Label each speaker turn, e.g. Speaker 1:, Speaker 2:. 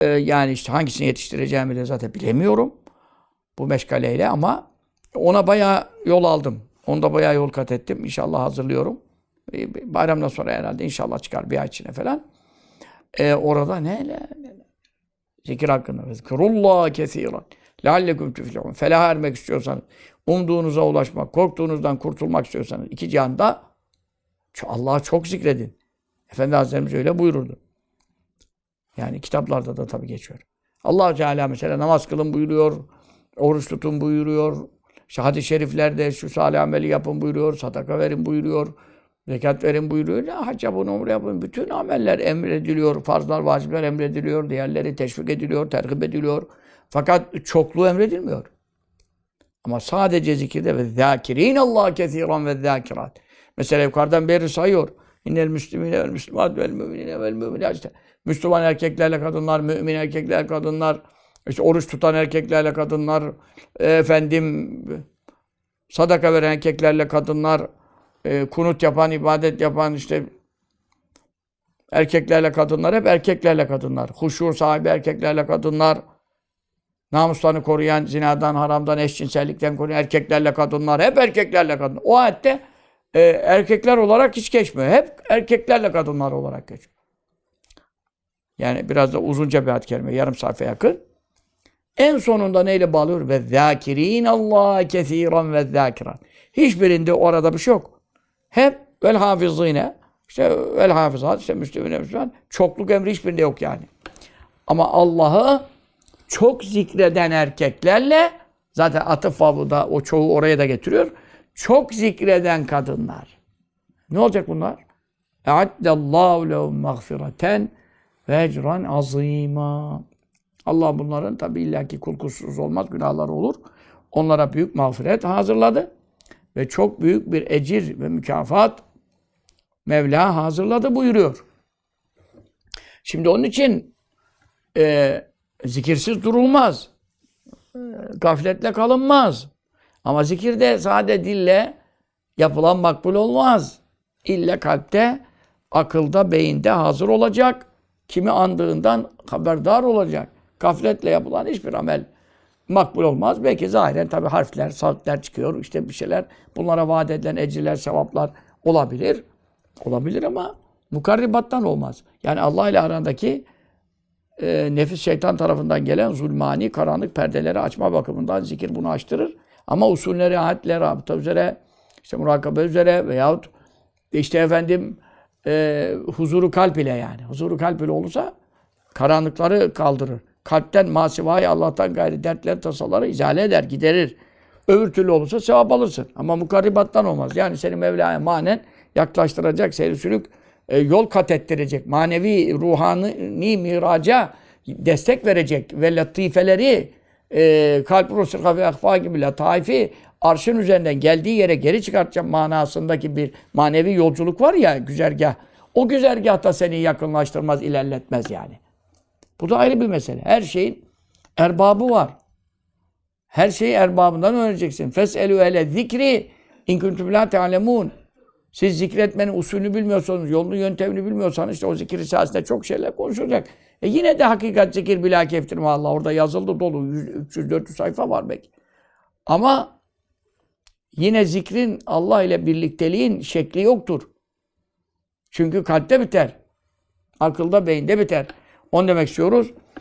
Speaker 1: Ee, yani işte hangisini yetiştireceğimi de zaten bilemiyorum. Bu meşgaleyle ama ona bayağı yol aldım. Onda bayağı yol kat ettim. İnşallah hazırlıyorum. Ee, Bayramdan sonra herhalde inşallah çıkar bir ay içine falan. Ee, orada ne, ne, ne zikir hakkında. Zikrullahi kesiren. Leallekum tüflihun. Felaha ermek istiyorsanız, umduğunuza ulaşmak, korktuğunuzdan kurtulmak istiyorsanız iki cihanda Allah'ı çok zikredin. Efendi Hazretlerimiz öyle buyururdu. Yani kitaplarda da tabii geçiyor. allah Teala mesela namaz kılın buyuruyor, oruç tutun buyuruyor, işte hadis-i şeriflerde şu salih ameli yapın buyuruyor, sadaka verin buyuruyor, zekat verin buyuruyor. Ya, hac yapın, umre yapın. Bütün ameller emrediliyor, farzlar, vacipler emrediliyor, diğerleri teşvik ediliyor, terhip ediliyor. Fakat çokluğu emredilmiyor. Ama sadece zikirde ve zâkirîn Allah kesiran ve zâkirat. Mesela yukarıdan beri sayıyor. İnnel müslimine vel müslümat vel müminine vel müminat. İşte Müslüman erkeklerle kadınlar, mümin erkekler, kadınlar, işte oruç tutan erkeklerle kadınlar, efendim sadaka veren erkeklerle kadınlar, e, kunut yapan, ibadet yapan işte erkeklerle kadınlar, hep erkeklerle kadınlar. Huşu sahibi erkeklerle kadınlar, namuslarını koruyan, zinadan, haramdan, eşcinsellikten koruyan erkeklerle kadınlar, hep erkeklerle kadınlar. O ayette e, erkekler olarak hiç geçmiyor. Hep erkeklerle kadınlar olarak geçiyor. Yani biraz da uzunca bir ayet kelime, yarım sayfa yakın. En sonunda neyle bağlıyor? Ve zâkirîn Allah kesiran ve zâkirat. Hiçbirinde orada bir şey yok. Hep vel hafizine, işte vel hafizat, işte Müslüman, Müslüman. Çokluk emri hiçbirinde yok yani. Ama Allah'ı çok zikreden erkeklerle zaten atıf vavı da o çoğu oraya da getiriyor. Çok zikreden kadınlar. Ne olacak bunlar? E'addallahu lehum mağfireten ve ecran azîmâ. Allah bunların tabi illaki kul kusursuz olmaz, günahları olur. Onlara büyük mağfiret hazırladı. Ve çok büyük bir ecir ve mükafat Mevla hazırladı buyuruyor. Şimdi onun için e, zikirsiz durulmaz. E, Gafletle kalınmaz. Ama zikirde sade dille yapılan makbul olmaz. İlle kalpte, akılda, beyinde hazır olacak. Kimi andığından haberdar olacak. Gafletle yapılan hiçbir amel makbul olmaz. Belki zahiren tabi harfler, saatler çıkıyor. işte bir şeyler. Bunlara vaat edilen ecirler, sevaplar olabilir. Olabilir ama mukarribattan olmaz. Yani Allah ile arandaki e, nefis şeytan tarafından gelen zulmani, karanlık perdeleri açma bakımından zikir bunu açtırır. Ama usulleri, ayetle, rabıta üzere, işte murakabe üzere veyahut işte efendim e, huzuru kalp ile yani. Huzuru kalp ile olursa karanlıkları kaldırır. Kalpten masivayı Allah'tan gayri dertler, tasaları izale eder, giderir. Öbür türlü olursa sevap alırsın. Ama mukarribattan olmaz. Yani seni Mevla'ya manen yaklaştıracak, seyir sülük e, yol kat ettirecek. Manevi, ruhani miraca destek verecek ve latifeleri e, kalp rusul ve akfa gibi lataifi arşın üzerinden geldiği yere geri çıkartacak manasındaki bir manevi yolculuk var ya güzergah. O güzergahta seni yakınlaştırmaz, ilerletmez yani. Bu da ayrı bir mesele. Her şeyin erbabı var. Her şeyi erbabından öğreneceksin. Fes'elü ele zikri in kuntum la te'alemun. Siz zikretmenin usulünü bilmiyorsanız, yolunu, yöntemini bilmiyorsanız işte o zikir risalesinde çok şeyler konuşulacak. E yine de hakikat zikir bila keftirme Allah. Orada yazıldı dolu. 300-400 sayfa var belki. Ama yine zikrin Allah ile birlikteliğin şekli yoktur. Çünkü kalpte biter. Akılda, beyinde biter. Onu demek istiyoruz.